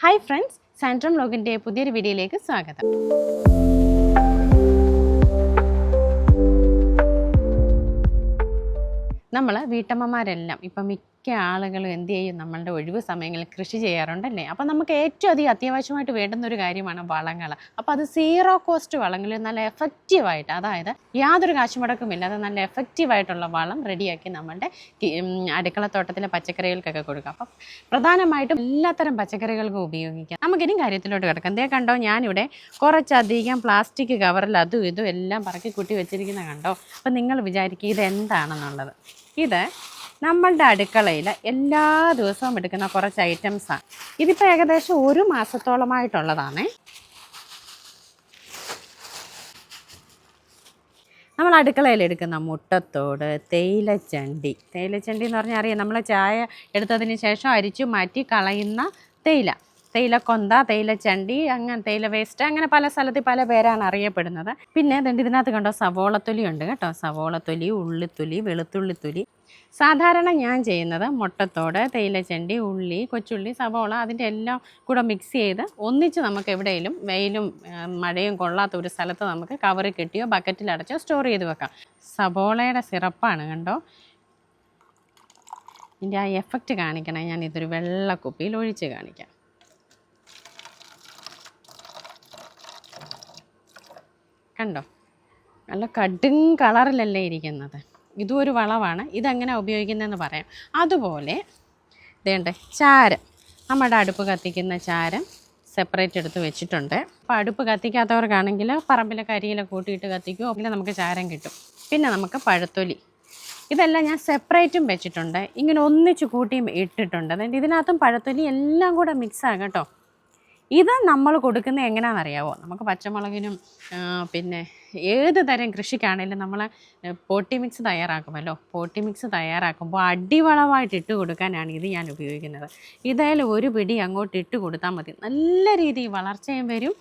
Hi friends സാൻട്രം ലോഗിന്റെ പുതിയൊരു വീഡിയോയിലേക്ക് സ്വാഗതം. നമ്മൾ വീട്ടമ്മമാരെല്ലാം ഇപ്പം മിക്ക ആളുകളും എന്ത് ചെയ്യും? നമ്മളുടെ ഒഴിവ് സമയങ്ങളിൽ കൃഷി ചെയ്യാറുണ്ടല്ലേ? അപ്പം നമുക്ക് ഏറ്റവും അധികം അത്യാവശ്യമായിട്ട് വേണ്ടുന്ന ഒരു കാര്യമാണ് വളങ്ങൾ. അപ്പോൾ അത് സീറോ കോസ്റ്റ് വളങ്ങൾ നല്ല എഫക്റ്റീവായിട്ട് അതായത് യാതൊരു കാശുമുടക്കുമില്ലാതെ നല്ല എഫക്റ്റീവായിട്ടുള്ള വളം റെഡിയാക്കി നമ്മളുടെ അടുക്കളത്തോട്ടത്തിലെ പച്ചക്കറികൾക്കൊക്കെ കൊടുക്കുക അപ്പം പ്രധാനമായിട്ടും എല്ലാത്തരം പച്ചക്കറികൾക്കും ഉപയോഗിക്കാം. നമുക്കിനി കാര്യത്തിലോട്ട് കിടക്കാം. എന്തേ കണ്ടോ ഞാനിവിടെ കുറച്ചധികം പ്ലാസ്റ്റിക് കവറിൽ അതും ഇതും എല്ലാം പറക്കി കൂട്ടി വെച്ചിരിക്കുന്ന കണ്ടോ? അപ്പം നിങ്ങൾ വിചാരിക്കുക ഇത് എന്താണെന്നുള്ളത് ഇത് നമ്മളുടെ അടുക്കളയിൽ എല്ലാ ദിവസവും എടുക്കുന്ന കുറച്ച് ഐറ്റംസാണ് ഇതിപ്പോൾ ഏകദേശം ഒരു മാസത്തോളമായിട്ടുള്ളതാണ്. നമ്മൾ അടുക്കളയിൽ എടുക്കുന്ന മുട്ടത്തോട് തേയിലച്ചണ്ടി. തേയിലച്ചണ്ടി എന്ന് പറഞ്ഞാൽ അറിയാം നമ്മൾ ചായ എടുത്തതിന് ശേഷം അരിച്ചു മാറ്റി കളയുന്ന തേയില. തേയില കൊന്ത തേയിലച്ചണ്ടി അങ്ങനെ തേയില വേസ്റ്റ് അങ്ങനെ പല സ്ഥലത്ത് പല പേരാണ് അറിയപ്പെടുന്നത്. പിന്നെ അതുകൊണ്ട് ഇതിനകത്ത് കണ്ടോ സവോളത്തൊലി ഉണ്ട് കേട്ടോ. സവോളത്തൊലി ഉള്ളിത്തൊലി വെളുത്തുള്ളിത്തൊലി. സാധാരണ ഞാൻ ചെയ്യുന്നത് മുട്ടത്തോട് തേയിലച്ചണ്ടി ഉള്ളി കൊച്ചുള്ളി സവോള അതിന്റെ എല്ലാം കൂടെ മിക്സ് ചെയ്ത് ഒന്നിച്ച് നമുക്ക് എവിടെയെങ്കിലും വെയിലും മഴയും കൊള്ളാത്ത ഒരു സ്ഥലത്ത് നമുക്ക് കവറ് കെട്ടിയോ ബക്കറ്റിൽ അടച്ചോ സ്റ്റോർ ചെയ്ത് വെക്കാം. സവോളയുടെ സിറപ്പാണ് കണ്ടോ. ഇതിന്റെ ആ എഫക്റ്റ് കാണിക്കണേ. ഞാൻ ഇതൊരു വെള്ള കുപ്പിയിൽ ഒഴിച്ച് കാണിക്കാം. കണ്ടോ? നല്ല കടും കളറിലല്ലേ ഇരിക്കുന്നത്. ഇതും ഒരു വളമാണ് ഇതെങ്ങനെ ഉപയോഗിക്കുന്നതെന്ന് പറയാം. അതുപോലെ ഇതേണ്ട ചാരം. നമ്മുടെ അടുപ്പ് കത്തിക്കുന്ന ചാരം സെപ്പറേറ്റ് എടുത്ത് വെച്ചിട്ടുണ്ട്. അപ്പോൾ അടുപ്പ് കത്തിക്കാത്തവർക്കാണെങ്കിൽ പറമ്പിലെ കരിയിലെ കൂട്ടിയിട്ട് കത്തിക്കുമോ അല്ലെങ്കിൽ നമുക്ക് ചാരം കിട്ടും. പിന്നെ നമുക്ക് പഴത്തൊലി. ഇതെല്ലാം ഞാൻ സെപ്പറേറ്റും വെച്ചിട്ടുണ്ട്. ഇങ്ങനെ ഒന്നിച്ച് കൂട്ടിയും ഇട്ടിട്ടുണ്ട്. അതായത് ഇതിനകത്തും പഴത്തൊലി എല്ലാം കൂടെ മിക്സ് ആകും കേട്ടോ. ഇത് നമ്മൾ കൊടുക്കുന്നത് എങ്ങനെയാണെന്ന് അറിയാവോ നമുക്ക് പച്ചമുളകിനും പിന്നെ ഏത് തരം കൃഷിക്കാണെങ്കിലും നമ്മൾ പോട്ടി മിക്സ് തയ്യാറാക്കുമല്ലോ? പോട്ടി മിക്സ് തയ്യാറാക്കുമ്പോൾ അടിവളമായിട്ട് ഇട്ട് കൊടുക്കാനാണ് ഇത് ഞാൻ ഉപയോഗിക്കുന്നത്. ഇതായാലും ഒരു പിടി അങ്ങോട്ട് ഇട്ട് കൊടുത്താൽ മതി. നല്ല രീതിയിൽ വളർച്ചയും വരും.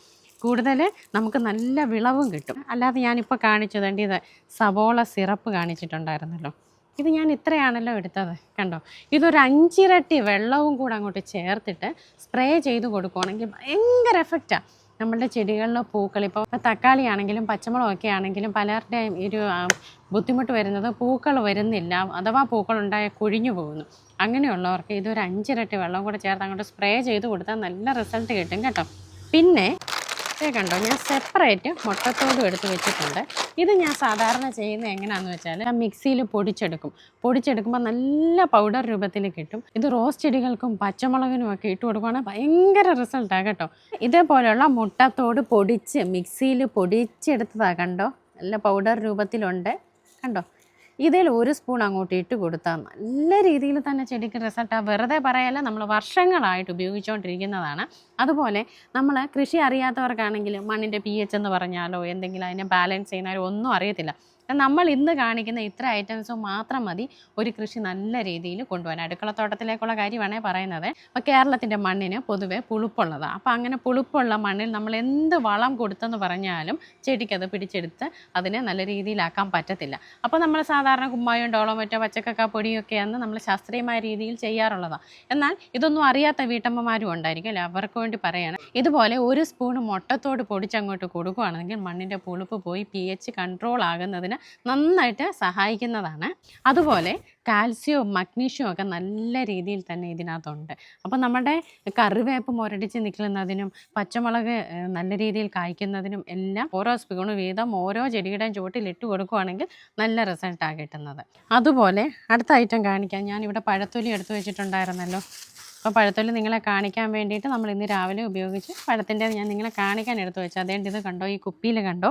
കൂടുതൽ നമുക്ക് നല്ല വിളവും കിട്ടും. അല്ലാതെ ഞാനിപ്പോൾ കാണിച്ചു തേണ്ടിയത് സവോള സിറപ്പ് കാണിച്ചിട്ടുണ്ടായിരുന്നല്ലോ. ഇത് ഞാൻ ഇത്രയാണല്ലോ എടുത്തത് കണ്ടോ? ഇതൊരു അഞ്ചിരട്ടി വെള്ളവും കൂടെ അങ്ങോട്ട് ചേർത്തിട്ട് സ്പ്രേ ചെയ്ത് കൊടുക്കുവാണെങ്കിൽ ഭയങ്കര എഫക്റ്റാണ് നമ്മളുടെ ചെടികളിലെ പൂക്കൾ ഇപ്പോൾ തക്കാളി ആണെങ്കിലും പച്ചമുളകൊക്കെ ആണെങ്കിലും പലരുടെയും ഒരു ബുദ്ധിമുട്ട് വരുന്നത് പൂക്കൾ വരുന്നില്ല അഥവാ പൂക്കൾ ഉണ്ടായ കുഴിഞ്ഞു പോകുന്നു. അങ്ങനെയുള്ളവർക്ക് ഇതൊരു അഞ്ചിരട്ടി വെള്ളം കൂടെ ചേർത്ത് അങ്ങോട്ട് സ്പ്രേ ചെയ്ത് കൊടുത്താൽ നല്ല റിസൾട്ട് കിട്ടും കേട്ടോ. പിന്നെ ഇത് കണ്ടോ? ഞാൻ സെപ്പറേറ്റ് മുട്ടത്തോടും എടുത്ത് വെച്ചിട്ടുണ്ട്. ഇത് ഞാൻ സാധാരണ ചെയ്യുന്നത് എങ്ങനെയാണെന്ന് വെച്ചാൽ ഞാൻ മിക്സിയിൽ പൊടിച്ചെടുക്കും. പൊടിച്ചെടുക്കുമ്പോൾ നല്ല പൗഡർ രൂപത്തിൽ കിട്ടും. ഇത് റോസ് ചെടികൾക്കും പച്ചമുളകിനും ഒക്കെ ഇട്ട് കൊടുക്കുകയാണെങ്കിൽ ഭയങ്കര റിസൾട്ടാണ് കേട്ടോ. ഇതേപോലെയുള്ള മുട്ടത്തോട് പൊടിച്ച് മിക്സിയിൽ പൊടിച്ചെടുത്തതാണ് കണ്ടോ? നല്ല പൗഡർ രൂപത്തിലുണ്ട്. കണ്ടോ? ഇതിൽ ഒരു സ്പൂൺ അങ്ങോട്ട് ഇട്ട് കൊടുത്താൽ നല്ല രീതിയിൽ തന്നെ ചെടിക്ക് റിസൾട്ടാണ് വെറുതെ പറയല്ല നമ്മൾ വർഷങ്ങളായിട്ട് ഉപയോഗിച്ചുകൊണ്ടിരിക്കുന്നതാണ് അതുപോലെ നമ്മൾ കൃഷി അറിയാത്തവർക്കാണെങ്കിൽ മണ്ണിന്റെ പി എച്ച് എന്ന് പറഞ്ഞാലോ എന്തെങ്കിലും അതിനെ ബാലൻസ് ചെയ്യുന്നാലോ ഒന്നും അറിയത്തില്ല. നമ്മൾ ഇന്ന് കാണിക്കുന്ന ഇത്ര ഐറ്റംസ് മാത്രം മതി. ഒരു കൃഷി നല്ല രീതിയിൽ കൊണ്ടുപോകാൻ. അടുക്കളത്തോട്ടത്തിലേക്കുള്ള കാര്യമാണേ പറയുന്നത്. അപ്പോൾ കേരളത്തിന്റെ മണ്ണിന് പൊതുവേ പുളിപ്പുള്ളതാണ് അപ്പോൾ അങ്ങനെ പുളിപ്പുള്ള മണ്ണിൽ നമ്മൾ എന്ത് വളം കൊടുത്തെന്ന് പറഞ്ഞാലും ചെടിക്കത് പിടിച്ചെടുത്ത് അതിനെ നല്ല രീതിയിലാക്കാൻ പറ്റത്തില്ല. അപ്പോൾ നമ്മൾ സാധാരണ കുമ്മായും ഡോളോമറ്റോ പച്ചക്കക്ക പൊടിയൊക്കെയാണ് നമ്മൾ ശാസ്ത്രീയമായ രീതിയിൽ ചെയ്യാറുള്ളതാണ് എന്നാൽ ഇതൊന്നും അറിയാത്ത വീട്ടമ്മമാരും ഉണ്ടായിരിക്കും അല്ലേ? അവർക്ക് വേണ്ടി പറയുകയാണ് ഇതുപോലെ ഒരു സ്പൂൺ മുട്ടത്തോട് പൊടിച്ചങ്ങോട്ട് കൊടുക്കുകയാണെങ്കിൽ മണ്ണിന്റെ പുളിപ്പ് പോയി പി എച്ച് കൺട്രോൾ ആകുന്നതിന് നന്നായിട്ട് സഹായിക്കുന്നതാണ്. അതുപോലെ കാൽസ്യവും മഗ്നീഷ്യവും ഒക്കെ നല്ല രീതിയിൽ തന്നെ ഇതിനകത്തുണ്ട്. അപ്പോൾ നമ്മുടെ കറിവേപ്പ് മുരടിച്ച് നിൽക്കുന്നതിനും പച്ചമുളക് നല്ല രീതിയിൽ കായ്ക്കുന്നതിനും എല്ലാം ഓരോ സ്പൂണ് വീതം ഓരോ ചെടിയുടെയും ചുവട്ടിൽ ഇട്ട് കൊടുക്കുകയാണെങ്കിൽ നല്ല റിസൾട്ടാണ് കിട്ടുന്നത്. അതുപോലെ അടുത്ത ഐറ്റം കാണിക്കാം. ഞാനിവിടെ പഴത്തൊലി എടുത്തു വെച്ചിട്ടുണ്ടായിരുന്നല്ലോ. അപ്പോൾ പഴത്തൊലി നിങ്ങളെ കാണിക്കാൻ വേണ്ടിയിട്ട് നമ്മൾ ഇന്ന് രാവിലെ ഉപയോഗിച്ച് പഴത്തിന്റെ ഞാൻ നിങ്ങളെ കാണിക്കാൻ എടുത്തു വെച്ചു അതേണ്ട ഇത് കണ്ടോ? ഈ കുപ്പിയിൽ കണ്ടോ?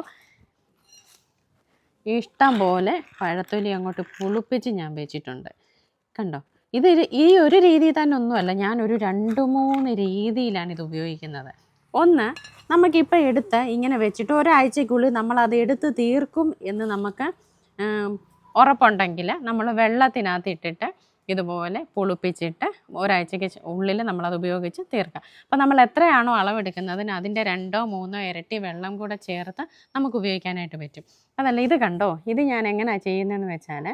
ഇഷ്ടം പോലെ പഴത്തൊലി അങ്ങോട്ട് പുളിപ്പിച്ച് ഞാൻ വെച്ചിട്ടുണ്ട്. കണ്ടോ? ഇത് ഈ ഒരു രീതി തന്നെ ഒന്നുമല്ല ഞാനൊരു രണ്ട് മൂന്ന് രീതിയിലാണ് ഇത് ഉപയോഗിക്കുന്നത്. ഒന്ന് നമുക്കിപ്പോൾ എടുത്ത് ഇങ്ങനെ വെച്ചിട്ട് ഒരാഴ്ചക്കുള്ളിൽ നമ്മൾ അത് എടുത്ത് തീർക്കും എന്ന് നമുക്ക് ഉറപ്പുണ്ടെങ്കിൽ നമ്മൾ വെള്ളത്തിനകത്ത് ഇട്ടിട്ട് ഇതുപോലെ പുളിപ്പിച്ചിട്ട് ഒരാഴ്ചയ്ക്ക് ഉള്ളിൽ നമ്മളത് ഉപയോഗിച്ച് തീർക്കാം. അപ്പോൾ നമ്മൾ എത്രയാണോ അളവെടുക്കുന്നതിന് അതിന്റെ രണ്ടോ മൂന്നോ ഇരട്ടി വെള്ളം കൂടെ ചേർത്ത് നമുക്ക് ഉപയോഗിക്കാനായിട്ട് പറ്റും. അതല്ല ഇത് കണ്ടോ? ഇത് ഞാൻ എങ്ങനെയാണ് ചെയ്യുന്നതെന്ന് വെച്ചാൽ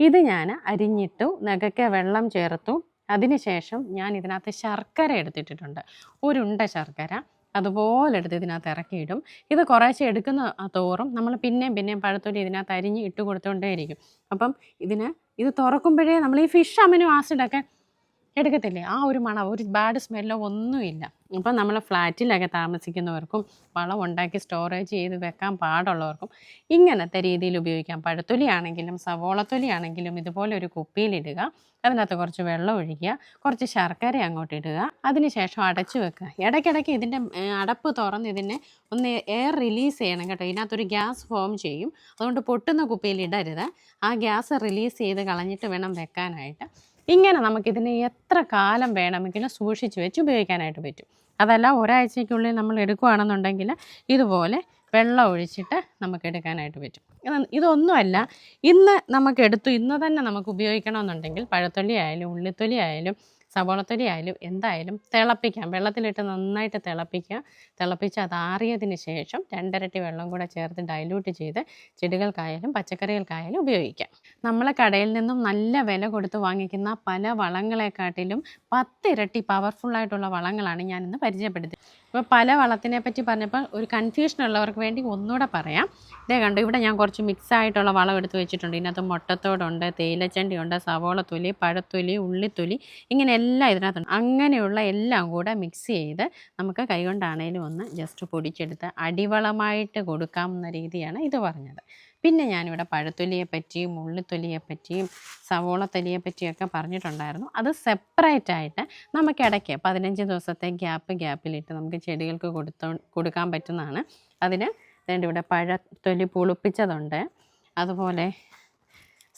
ഇത് ഞാൻ അരിഞ്ഞിട്ടു നഖയ്ക്ക് വെള്ളം ചേർത്തു. അതിനുശേഷം ഞാൻ ഇതിനകത്ത് ശർക്കര എടുത്തിട്ടിട്ടുണ്ട്. ഒരുണ്ട ശർക്കര അതുപോലെ എടുത്ത് ഇതിനകത്ത് ഇറക്കിയിടും. ഇത് കുറേശ്ശെ എടുക്കുന്ന തോറും നമ്മൾ പിന്നെയും പിന്നെയും പഴത്തൊലി ഇതിനകത്ത് അരിഞ്ഞ് ഇട്ട് കൊടുത്തുകൊണ്ടേയിരിക്കും അപ്പം ഇതിന് ഇത് തുറക്കുമ്പോഴേ നമ്മൾ ഈ ഫിഷ് അമിനോ ആസിഡൊക്കെ എടുക്കത്തില്ലേ? ആ ഒരു മണം ഒരു ബാഡ് സ്മെല്ലോ ഒന്നുമില്ല. ഇപ്പം നമ്മൾ ഫ്ലാറ്റിലൊക്കെ താമസിക്കുന്നവർക്കും വളം ഉണ്ടാക്കി സ്റ്റോറേജ് ചെയ്ത് വെക്കാൻ പാടുള്ളവർക്കും ഇങ്ങനത്തെ രീതിയിൽ ഉപയോഗിക്കാം. പഴത്തൊലിയാണെങ്കിലും സവോളത്തൊലിയാണെങ്കിലും ഇതുപോലെ ഒരു കുപ്പിയിലിടുക അതിനകത്ത് കുറച്ച് വെള്ളം ഒഴിക്കുക കുറച്ച് ശർക്കര അങ്ങോട്ട് ഇടുക അതിനുശേഷം അടച്ചു വെക്കുക. ഇടയ്ക്കിടയ്ക്ക് ഇതിന്റെ അടപ്പ് തുറന്ന് ഇതിനെ ഒന്ന് എയർ റിലീസ് ചെയ്യണം കേട്ടോ. ഇതിനകത്തൊരു ഗ്യാസ് ഫോം ചെയ്യും. അതുകൊണ്ട് പൊട്ടുന്ന കുപ്പിയിൽ ഇടരുത്. ആ ഗ്യാസ് റിലീസ് ചെയ്ത് കളഞ്ഞിട്ട് വേണം വെക്കാനായിട്ട്. ഇങ്ങനെ നമുക്കിതിനെ എത്ര കാലം വേണമെങ്കിലും സൂക്ഷിച്ച് വെച്ച് ഉപയോഗിക്കാനായിട്ട് പറ്റും. അതല്ല ഒരാഴ്ചയ്ക്കുള്ളിൽ നമ്മൾ എടുക്കുകയാണെന്നുണ്ടെങ്കിൽ ഇതുപോലെ വെള്ളം ഒഴിച്ചിട്ട് നമുക്ക് എടുക്കാനായിട്ട് പറ്റും. ഇത് ഇതൊന്നുമല്ല ഇന്ന് നമുക്ക് എടുത്തു ഇന്ന് തന്നെ നമുക്ക് ഉപയോഗിക്കണമെന്നുണ്ടെങ്കിൽ പഴത്തൊലി ആയാലും ഉള്ളിത്തൊലി ആയാലും സവോളത്തൊലി ആയാലും എന്തായാലും തിളപ്പിക്കാം. വെള്ളത്തിലിട്ട് നന്നായിട്ട് തിളപ്പിക്കുക. തിളപ്പിച്ച് അത് ആറിയതിന് ശേഷം രണ്ടരട്ടി വെള്ളം കൂടെ ചേർത്ത് ഡൈലൂട്ട് ചെയ്ത് ചെടികൾക്കായാലും പച്ചക്കറികൾക്കായാലും ഉപയോഗിക്കാം. നമ്മളെ കടയിൽ നിന്നും നല്ല വില കൊടുത്ത് വാങ്ങിക്കുന്ന പല വളങ്ങളെക്കാട്ടിലും പത്തിരട്ടി പവർഫുള്ളായിട്ടുള്ള വളങ്ങളാണ് ഞാനിന്ന് പരിചയപ്പെടുത്തി ഇപ്പോൾ പല വളത്തിനെ പറ്റി പറഞ്ഞപ്പോൾ ഒരു കൺഫ്യൂഷൻ ഉള്ളവർക്ക് വേണ്ടി ഒന്നുകൂടെ പറയാം. ഇതേ കണ്ടു ഇവിടെ ഞാൻ കുറച്ച് മിക്സ് ആയിട്ടുള്ള വളം എടുത്ത് വെച്ചിട്ടുണ്ട്. ഇതിനകത്ത് മുട്ടത്തോടുണ്ട് തേയിലച്ചണ്ടിയുണ്ട് സവോളത്തൊലി പഴത്തൊലി ഉള്ളിത്തൊലി ഇങ്ങനെ എല്ലാം ഇതിനകത്തുണ്ട്. അങ്ങനെയുള്ള എല്ലാം കൂടെ മിക്സ് ചെയ്ത് നമുക്ക് കൈകൊണ്ടാണേലും ഒന്ന് ജസ്റ്റ് പൊടിച്ചെടുത്ത് അടിവളമായിട്ട് കൊടുക്കാവുന്ന രീതിയാണ് ഇത് പറഞ്ഞത്. പിന്നെ ഞാനിവിടെ പറ്റിയും ഉള്ളിത്തൊലിയെ പറ്റിയും സവോളത്തൊലിയെ പറ്റിയൊക്കെ പറഞ്ഞിട്ടുണ്ടായിരുന്നു. അത് സെപ്പറേറ്റ് ആയിട്ട് നമുക്കിടയ്ക്ക് പതിനഞ്ച് ദിവസത്തെ ഗ്യാപ്പ് ഗ്യാപ്പിലിട്ട് നമുക്ക് ചെടികൾക്ക് കൊടുത്തോ കൊടുക്കാൻ പറ്റുന്നതാണ്. അതിന് ഇവിടെ പഴത്തൊലി പുളിപ്പിച്ചതുണ്ട്. അതുപോലെ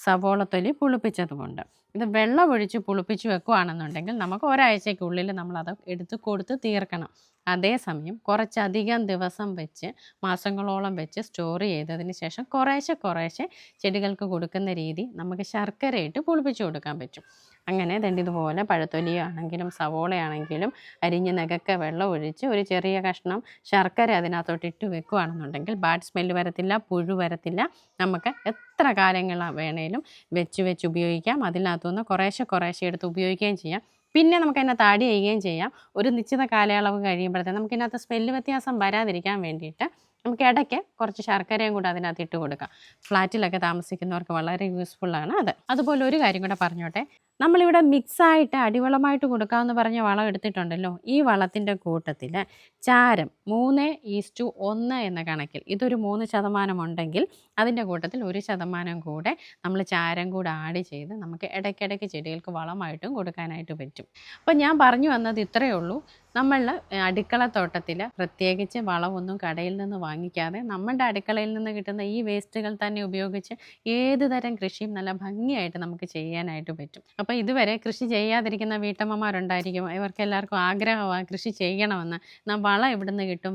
സവോളത്തൊലി പുളിപ്പിച്ചതുമുണ്ട്. ഇത് വെള്ളം ഒഴിച്ച് പുളിപ്പിച്ച് വെക്കുകയാണെന്നുണ്ടെങ്കിൽ നമുക്ക് ഒരാഴ്ചയ്ക്കുള്ളിൽ നമ്മളത് എടുത്ത് കൊടുത്ത് തീർക്കണം. അതേസമയം കുറച്ചധികം ദിവസം വെച്ച് മാസങ്ങളോളം വെച്ച് സ്റ്റോർ ചെയ്തതിന് ശേഷം കുറേശ്ശെ കുറേശ്ശെ ചെടികൾക്ക് കൊടുക്കുന്ന രീതി നമുക്ക് ശർക്കരയിട്ട് പുളിപ്പിച്ച് കൊടുക്കാൻ പറ്റും. അങ്ങനെ ദണ്ട് ഇതുപോലെ പഴത്തൊലിയാണെങ്കിലും സവോളയാണെങ്കിലും അരിഞ്ഞ് നകക്ക വെള്ളം ഒഴിച്ച് ഒരു ചെറിയ കഷ്ണം ശർക്കര അതിനകത്തോട്ട് ഇട്ട് വെക്കുകയാണെന്നുണ്ടെങ്കിൽ ബാഡ് സ്മെല്ല് വരത്തില്ല പുഴു വരത്തില്ല. നമുക്ക് എത്ര കാലങ്ങളാണ് വേണേലും വെച്ച് വെച്ച് ഉപയോഗിക്കാം. അതിനകത്തുനിന്ന് കുറേശ്ശെ കുറേശ്ശെ എടുത്ത് ഉപയോഗിക്കുകയും ചെയ്യാം. പിന്നെ നമുക്ക് അതിനകത്ത് ആഡ് ചെയ്യുകയും ചെയ്യാം. ഒരു നിശ്ചിത കാലയളവ് കഴിയുമ്പോഴത്തേക്കും നമുക്കിതിനകത്ത് സ്മെല്ല് വ്യത്യാസം വരാതിരിക്കാൻ വേണ്ടിയിട്ട് നമുക്ക് ഇടയ്ക്ക് കുറച്ച് ശർക്കരയും കൂടെ അതിനകത്ത് ഇട്ട് കൊടുക്കാം. ഫ്ലാറ്റിലൊക്കെ താമസിക്കുന്നവർക്ക് വളരെ യൂസ്ഫുള്ളാണ് അത്. അതുപോലെ ഒരു കാര്യം കൂടെ പറഞ്ഞോട്ടെ. നമ്മളിവിടെ മിക്സായിട്ട് അടിവളമായിട്ട് കൊടുക്കാമെന്ന് പറഞ്ഞ വളം എടുത്തിട്ടുണ്ടല്ലോ. ഈ വളത്തിന്റെ കൂട്ടത്തിൽ ചാരം മൂന്ന് ഈസ്റ്റു ഒന്ന് എന്ന കണക്കിൽ ഇതൊരു മൂന്ന് ശതമാനം ഉണ്ടെങ്കിൽ അതിന്റെ കൂട്ടത്തിൽ ഒരു ശതമാനം കൂടെ നമ്മൾ ചാരം കൂടെ ആഡ് ചെയ്ത് നമുക്ക് ഇടയ്ക്കിടയ്ക്ക് ചെടികൾക്ക് വളമായിട്ടും കൊടുക്കാനായിട്ട് പറ്റും. അപ്പോൾ ഞാൻ പറഞ്ഞു വന്നത് ഇത്രയേ ഉള്ളൂ. നമ്മളുടെ അടുക്കളത്തോട്ടത്തിൽ പ്രത്യേകിച്ച് വളമൊന്നും കടയിൽ നിന്ന് വാങ്ങിക്കാതെ നമ്മുടെ അടുക്കളയിൽ നിന്ന് കിട്ടുന്ന ഈ വേസ്റ്റുകൾ തന്നെ ഉപയോഗിച്ച് ഏത് തരം കൃഷിയും നല്ല ഭംഗിയായിട്ട് നമുക്ക് ചെയ്യാനായിട്ട് പറ്റും. അപ്പോൾ ഇതുവരെ കൃഷി ചെയ്യാതിരിക്കുന്ന വീട്ടമ്മമാരുണ്ടായിരിക്കും. ഇവർക്ക് എല്ലാവർക്കും ആഗ്രഹമാണ് കൃഷി ചെയ്യണമെന്ന്. എന്നാൽ വളം എവിടുന്ന് കിട്ടും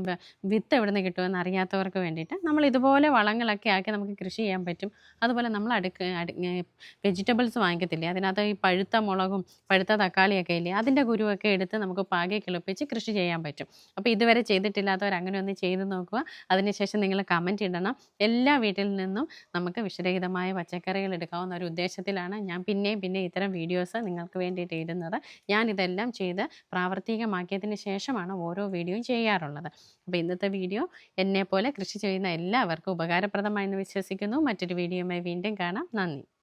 വിത്ത് എവിടുന്ന് കിട്ടുമെന്ന് അറിയാത്തവർക്ക് വേണ്ടിയിട്ട് നമ്മൾ ഇതുപോലെ വളങ്ങളൊക്കെ ആക്കി നമുക്ക് കൃഷി ചെയ്യാൻ പറ്റും. അതുപോലെ നമ്മൾ അടുക്ക വെജിറ്റബിൾസ് വാങ്ങിക്കത്തില്ലേ? അതിനകത്ത് ഈ പഴുത്ത മുളകും പഴുത്ത തക്കാളിയൊക്കെ ഇല്ലേ? അതിന്റെ കുരുവൊക്കെ എടുത്ത് നമുക്ക് പാകി കിളിപ്പിച്ച് കൃഷി ചെയ്യാൻ പറ്റും. അപ്പോൾ ഇതുവരെ ചെയ്തിട്ടില്ലാത്തവർ അങ്ങനെ ഒന്ന് ചെയ്ത് നോക്കുക. അതിനുശേഷം നിങ്ങൾ കമന്റ് ഇടണം. എല്ലാ വീട്ടിൽ നിന്നും നമുക്ക് വിഷരഹിതമായ പച്ചക്കറികൾ എടുക്കാവുന്ന ഒരു ഉദ്ദേശത്തിലാണ് ഞാൻ പിന്നെയും പിന്നെ ഇത്തരം വീഡിയോസ് നിങ്ങൾക്ക് വേണ്ടിയിട്ട് ഇടുന്നത്. ഞാൻ ഇതെല്ലാം ചെയ്ത് പ്രാവർത്തികമാക്കിയതിന് ശേഷമാണ് ഓരോ വീഡിയോയും ചെയ്യാറുള്ളത്. അപ്പോൾ ഇന്നത്തെ വീഡിയോ എന്നെപ്പോലെ കൃഷി ചെയ്യുന്ന എല്ലാവർക്കും ഉപകാരപ്രദമായെന്ന് വിശ്വസിക്കുന്നു. മറ്റൊരു വീഡിയോയുമായി വീണ്ടും കാണാം. നന്ദി.